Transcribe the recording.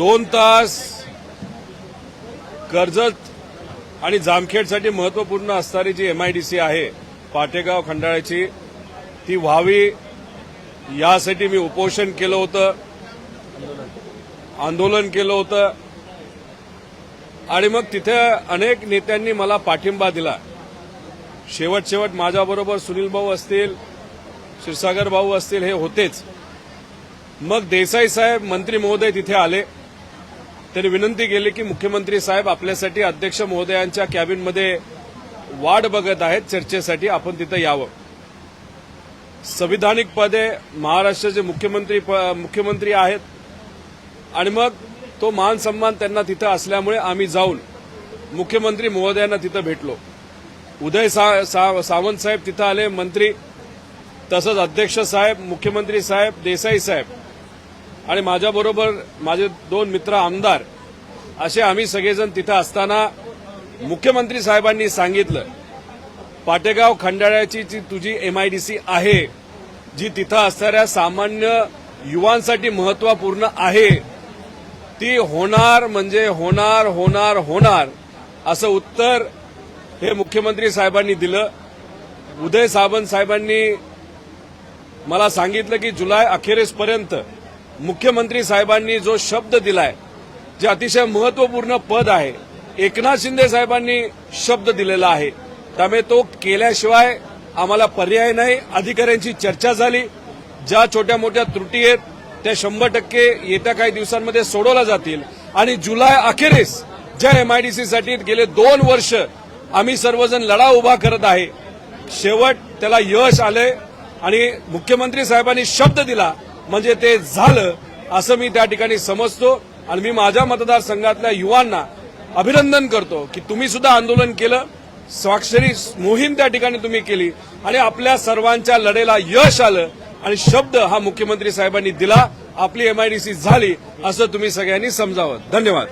दोन तास कर्जत आणि जामखेडसाठी महत्त्वपूर्ण असणारी जी एमआयडीसी आहे पाटेगाव खंडाळ्याची ती व्हावी. यासाठी मी उपोषण केलं होतं. आंदोलन केलं होतं. आणि मग तिथे अनेक नेत्यांनी मला पाठिंबा दिला. शेवट शेवट माझ्याबरोबर सुनील भाऊ असतील क्षीरसागर भाऊ असतील हे होतेच. मग देसाई साहेब मंत्री महोदय तिथे आले. त्यांनी विनंती केली की मुख्यमंत्री साहेब आपल्यासाठी अध्यक्ष महोदयांच्या कॅबिनमध्ये वाट बघत आहेत. चर्चेसाठी आपण तिथं यावं. संविधानिक पदे महाराष्ट्राचे मुख्यमंत्री प- मुख्यमंत्री आहेत. आणि मग तो मान सन्मान त्यांना तिथं असल्यामुळे आम्ही जाऊन मुख्यमंत्री महोदयांना तिथं भेटलो. उदय सा, सा, सावंत साहेब तिथं आले. मंत्री तसंच अध्यक्ष साहेब मुख्यमंत्री साहेब देसाई साहेब आणि माझ्याबरोबर माझे दोन मित्र आमदार असे आम्ही सगळेजण तिथं असताना मुख्यमंत्री साहेबांनी सांगितलं पाटेगाव खंडाळ्याची जी तुझी एमआयडीसी आहे जी तिथं असणाऱ्या सामान्य युवांसाठी महत्त्वपूर्ण आहे ती होणार म्हणजे होणार होणार होणार असं उत्तर हे मुख्यमंत्री साहेबांनी दिलं. उदय सावंत साहेबांनी मला सांगितलं की जुलै अखेरीसपर्यंत मुख्यमंत्री साहेबांनी जो शब्द दिलाय जे अतिशय महत्त्वपूर्ण पद आहे एकनाथ शिंदे साहेबांनी शब्द दिलेला आहे. त्यामुळे तो केल्याशिवाय आम्हाला पर्याय नाही. अधिकाऱ्यांची चर्चा झाली. ज्या छोट्या मोठ्या त्रुटी आहेत त्या शंभर टक्के येत्या काही दिवसांमध्ये सोडवल्या जातील. आणि जुलै अखेरीस ज्या एमआयडीसीसाठी गेले दोन वर्ष आम्ही सर्वजण लढा उभा करत आहे. शेवट त्याला यश आले आणि मुख्यमंत्री साहेबांनी शब्द दिला म्हणजे ते झालं असं मी त्या ठिकाणी समजतो आणि मी माझ्या मतदारसंघातल्या युवांना अभिनंदन करतो की तुम्ही सुद्धा आंदोलन केलं. स्वाक्षरी मोहीम त्या ठिकाणी तुम्ही केली आणि आपल्या सर्वांच्या लढेला यश आलं आणि शब्द हा मुख्यमंत्री साहेबांनी दिला. आपली एमआयडीसी झाली असं तुम्ही सगळ्यांनी समजावं. धन्यवाद.